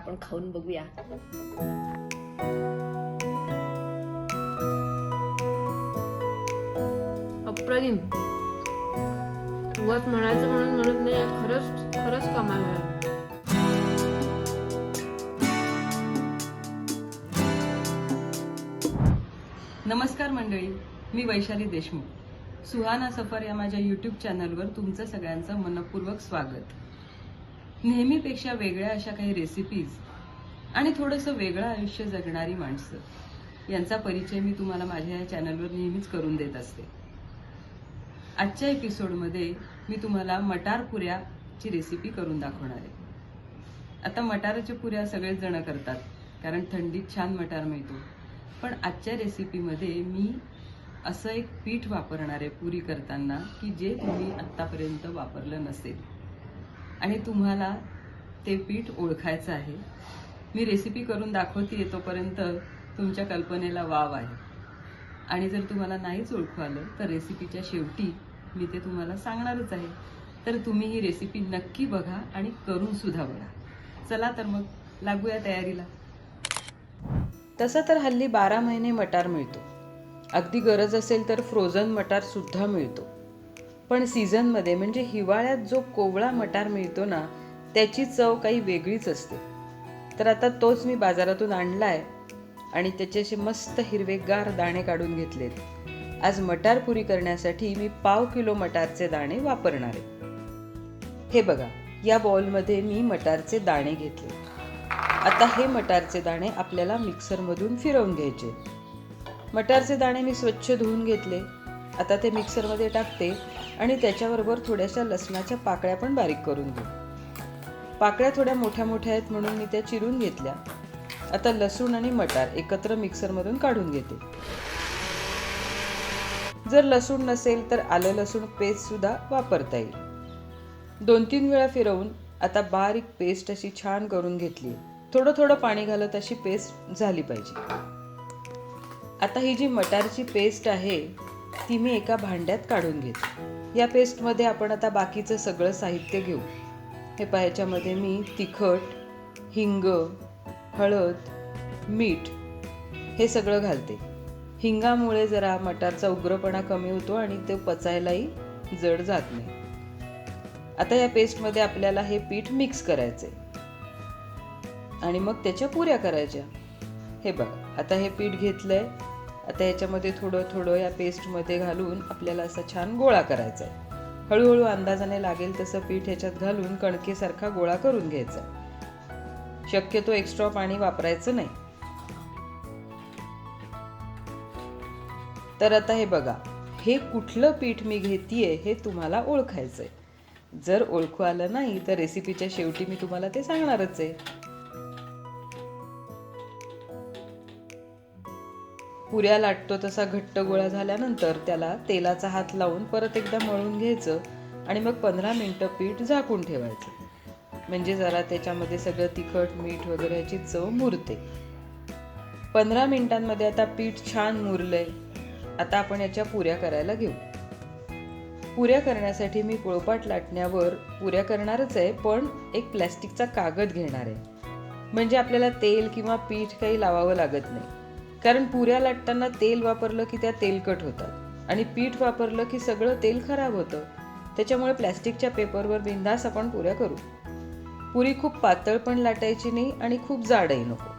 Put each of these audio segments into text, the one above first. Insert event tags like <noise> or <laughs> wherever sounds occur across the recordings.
आपण खाऊन बघूया अप्रतिम उगाच म्हणायचं म्हणून म्हणत नाही खरंच खरंच कमाल आहे नमस्कार मंडळी मी वैशाली देशमुख. सुहाना सफर या माझ्या यूट्यूब चॅनलवर तुमचं सगळ्यांचं मनपूर्वक स्वागत. नेहमीपेक्षा वेगळ्या अशा काही रेसिपीज आणि थोडंसं वेगळं आयुष्य जगणारी माणसं. यांचा परिचय मी तुम्हाला माझ्या या चॅनलवर नेहमीच करून देत असते. आजच्या एपिसोडमध्ये मी तुम्हाला मटार पुऱ्याची रेसिपी करून दाखवणार आहे. आता मटाराच्या पुऱ्या सगळेच जण करतात कारण थंडीत छान मटार मिळतो. पण आजच्या रेसिपीमध्ये मी असं एक पीठ वापरणार आहे पुरी करताना की जे तुम्ही आत्तापर्यंत वापरलं नसेल. आणि तुम्हाला ते पीठ ओळखायचं आहे. मी रेसिपी करून दाखवते तोपर्यंत तुमच्या कल्पनेला वाव आहे. आणि जर तुम्हाला नाहीच ओळखू आलं तर रेसिपीच्या शेवटी मी ते तुम्हाला सांगणारच आहे. तर तुम्ही ही रेसिपी नक्की बघा आणि करून सुद्धा बघा. चला तर मग लागूया तयारीला. तसं तर हल्ली बारा महिने मटार मिळतो. अगदी गरज असेल तर फ्रोझन मटारसुद्धा मिळतो. पण सीझनमध्ये म्हणजे हिवाळ्यात जो कोवळा मटार मिळतो ना त्याची चव काही वेगळीच असते. तर आता तोच मी बाजारातून आणला आहे आणि त्याचे असे मस्त हिरवेगार दाणे काढून घेतलेत. आज मटार पुरी करण्यासाठी मी पाव किलो मटारचे दाणे वापरणार आहे. हे बघा या बॉलमध्ये मी मटारचे दाणे घेतले. आता हे मटारचे दाणे आपल्याला मिक्सरमधून फिरवून घ्यायचे. मटारचे दाणे मी स्वच्छ धुवून घेतले. आता ते मिक्सरमध्ये टाकते. आणि त्याच्याबरोबर थोड्याशा लसणाच्या पाकळ्या पण बारीक करून घेऊ. पाकळ्या थोड्या मोठ्या मोठ्या आहेत म्हणून मी त्या चिरून घेतल्या. आता लसूण आणि मटार एकत्र मिक्सरमधून काढून घेते. जर लसूण नसेल तर आलं लसूण पेस्टसुद्धा वापरता येईल. दोन तीन वेळा फिरवून आता बारीक पेस्ट अशी छान करून घेतली. थोडं थोडं पाणी घालत अशी पेस्ट झाली पाहिजे. आता ही जी मटारची पेस्ट आहे ती मी एका भांड्यात काढून घेते. या पेस्टमध्ये आपण आता बाकीचं सगळं साहित्य घेऊ. हे पहा याच्यामध्ये मी तिखट हिंग हळद मीठ हे सगळं घालते. हिंगामुळे जरा मटारचा उग्रपणा कमी होतो आणि ते पचायलाही जड जात नाही. आता या पेस्टमध्ये आपल्याला हे पीठ मिक्स करायचे आणि मग त्याच्या पुऱ्या करायच्या. हे बघा आता हे पीठ घेतलंय. आता याच्यामध्ये थोडं थोडं या पेस्टमध्ये घालून आपल्याला असा छान गोळा करायचा आहे. हळूहळू अंदाजाने लागेल तसं पीठ ह्याच्यात घालून कणकेसारखा गोळा करून घ्यायचा. शक्यतो एक्स्ट्रा पाणी वापरायचं नाही. तर आता हे बघा हे कुठलं पीठ मी घेतीये हे तुम्हाला ओळखायचंय. जर ओळखू आलं नाही तर रेसिपीच्या शेवटी मी तुम्हाला ते सांगणारच आहे. पुऱ्या लाटतो तसा घट्ट गोळा झाल्यानंतर त्याला तेलाचा हात लावून परत एकदा मळून घ्यायचं आणि मग पंधरा मिनटं पीठ झाकून ठेवायचं. म्हणजे जरा त्याच्यामध्ये सगळं तिखट मीठ वगैरे याची चव मुरते. पंधरा मिनिटांमध्ये आता पीठ छान मुरलंय. आता आपण याच्या पुऱ्या करायला घेऊ. पुऱ्या करण्यासाठी मी पोळपाट लाटण्यावर पुऱ्या करणारच आहे पण एक प्लॅस्टिकचा कागद घेणार आहे. म्हणजे आपल्याला तेल किंवा पीठ काही लावावं लागत नाही. कारण पुऱ्या लाटताना तेल वापरलं की त्या तेलकट होतात. आणि पीठ वापरलं की सगळं तेल खराब होतं. त्याच्यामुळे प्लॅस्टिकच्या पेपरवर बिंदास आपण पुऱ्या करू. पुरी खूप पातळ पण लाटायची नाही आणि खूप जाडही नको.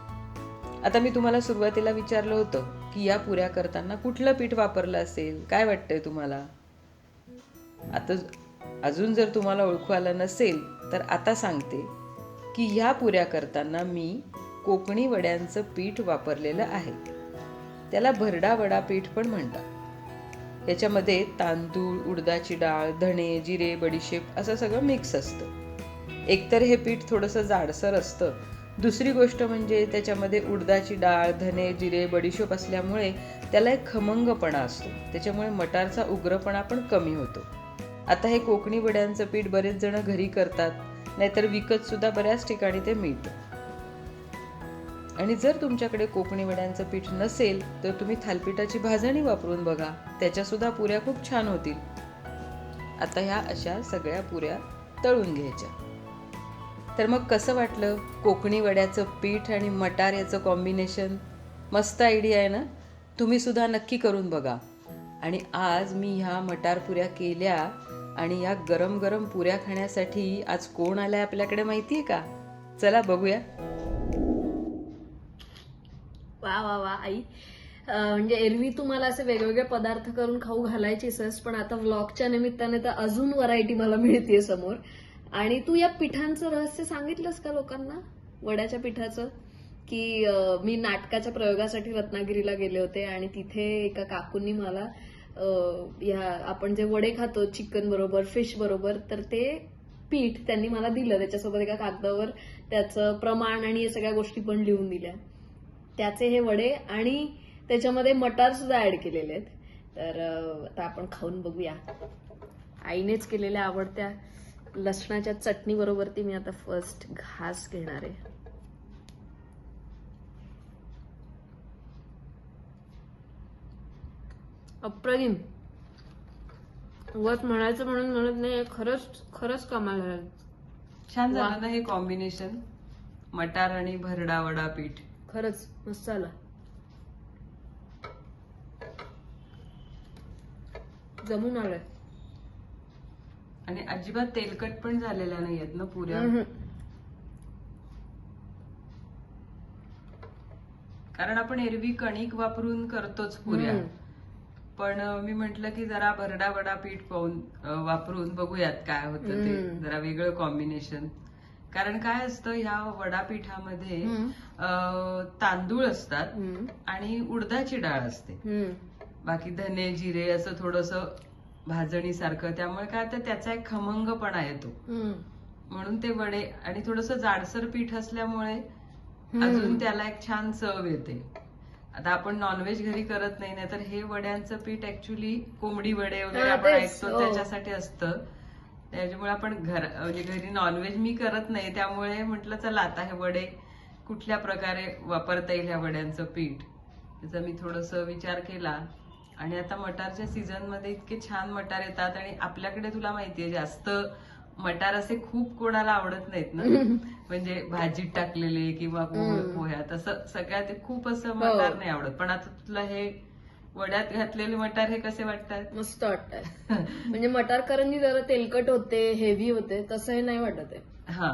आता मी तुम्हाला सुरुवातीला विचारलं होतं की या पुऱ्या करताना कुठलं पीठ वापरलं असेल? काय वाटतंय तुम्हाला? आता अजून जर तुम्हाला ओळखू आलं नसेल तर आता सांगते की ह्या पुऱ्या करताना मी कोकणी वड्यांचं पीठ वापरलेलं आहे. त्याला भरडा वडा पीठ पण म्हणतात. याच्यामध्ये तांदूळ उडदाची डाळ धणे जिरे बडीशेप असं सगळं मिक्स असतं. एकतर हे पीठ थोडंसं जाडसर असतं. दुसरी गोष्ट म्हणजे त्याच्यामध्ये उडदाची डाळ धने जिरे बडीशेप असल्यामुळे त्याला एक खमंगपणा असतो. त्याच्यामुळे मटारचा उग्रपणा पण कमी होतो. आता हे कोकणी वड्यांचं पीठ बरेच जण घरी करतात नाहीतर विकतसुद्धा बऱ्याच ठिकाणी ते मिळतं. आणि जर तुमच्याकडे कोकणी वड्यांचं पीठ नसेल तर तुम्ही थालपिठाची भाजणी वापरून बघा. त्याच्यासुद्धा पुऱ्या खूप छान होतील. आता ह्या अशा सगळ्या पुऱ्या तळून घ्यायच्या. तर मग कसं वाटलं? कोकणी वड्याचं पीठ आणि मटार याचं कॉम्बिनेशन मस्त आयडिया आहे ना? तुम्ही सुद्धा नक्की करून बघा. आणि आज मी ह्या मटार पुऱ्या केल्या आणि या गरम गरम पुऱ्या खाण्यासाठी आज कोण आलाय आपल्याकडे माहिती आहे का? चला बघूया. वा वा वा आई. म्हणजे एरवी तुम्हाला असे वेगवेगळे पदार्थ करून खाऊ घालायचीसच पण आता व्लॉगच्या निमित्ताने तर अजून व्हरायटी मला मिळते समोर. आणि तू या पिठांचं रहस्य सांगितलंस का लोकांना? वड्याच्या पिठाचं? की मी नाटकाच्या प्रयोगासाठी रत्नागिरीला गेले होते आणि तिथे एका काकूंनी मला ह्या आपण जे वडे खातो चिकन बरोबर फिश बरोबर तर ते पीठ त्यांनी मला दिलं. त्याच्यासोबत एका कागदावर त्याचं प्रमाण आणि या सगळ्या गोष्टी पण लिहून दिल्या. त्याचे हे वडे आणि त्याच्यामध्ये मटार सुद्धा ऍड केलेले आहेत. तर आता आपण खाऊन बघूया. आईनेच केलेल्या आवडत्या लसणाच्या चटणी बरोबर ती मी आता फर्स्ट घास घेणार आहे. अप्रतिम. उगाच म्हणायचं म्हणून म्हणत नाही खरंच खरंच कमाल आहे. छान. झालं ना हे कॉम्बिनेशन मटार आणि भरडा वडा पीठ. खरंच. मस्त आला जमून आलंय आणि अजिबात तेलकट पण झालेल्या नाहीयेत ना पुऱ्या. कारण आपण एरवी कणिक वापरून करतोच पुऱ्या. पण मी म्हंटल की जरा भरडा वडा पीठ पाहून वापरून बघूयात काय होतं ते. जरा वेगळं कॉम्बिनेशन कारण काय असतं ह्या वडापीठामध्ये तांदूळ असतात. आणि उडदाची डाळ असते. बाकी धने जिरे असं थोडस भाजणी सारखं त्यामुळे काय तर त्याचा एक खमंगपणा येतो. म्हणून ते वडे आणि थोडस जाडसर पीठ असल्यामुळे. अजून त्याला एक छान चव येते आता आपण नॉनव्हेज घरी करत नाही ना तर हे वड्यांचं पीठ ऍक्च्युली कोंबडी वडे वगैरे आपण ऐकतो हो. त्याच्यासाठी असतं त्याच्यामुळे आपण घर म्हणजे घरी नॉनव्हेज मी करत नाही त्यामुळे म्हटलं चला आता हे वडे कुठल्या प्रकारे वापरता येईल ह्या वड्यांचं पीठ त्याचा मी थोडस विचार केला आणि आता मटारच्या सीझनमध्ये इतके छान मटार येतात आणि आपल्याकडे तुला माहितीये जास्त मटार असे खूप कोणाला आवडत नाहीत ना <laughs> म्हणजे भाजीत टाकलेले किंवा. पोह्यात असं सगळ्यात ते खूप असं हो. मटार नाही आवडत पण आता तुला हे वड्यात घातलेले मटार हे कसे वाटतात? मस्त वाटतंय म्हणजे मटार करंजी जरा तेलकट होते हेवी होते तसं हे नाही वाटत आहे. हा.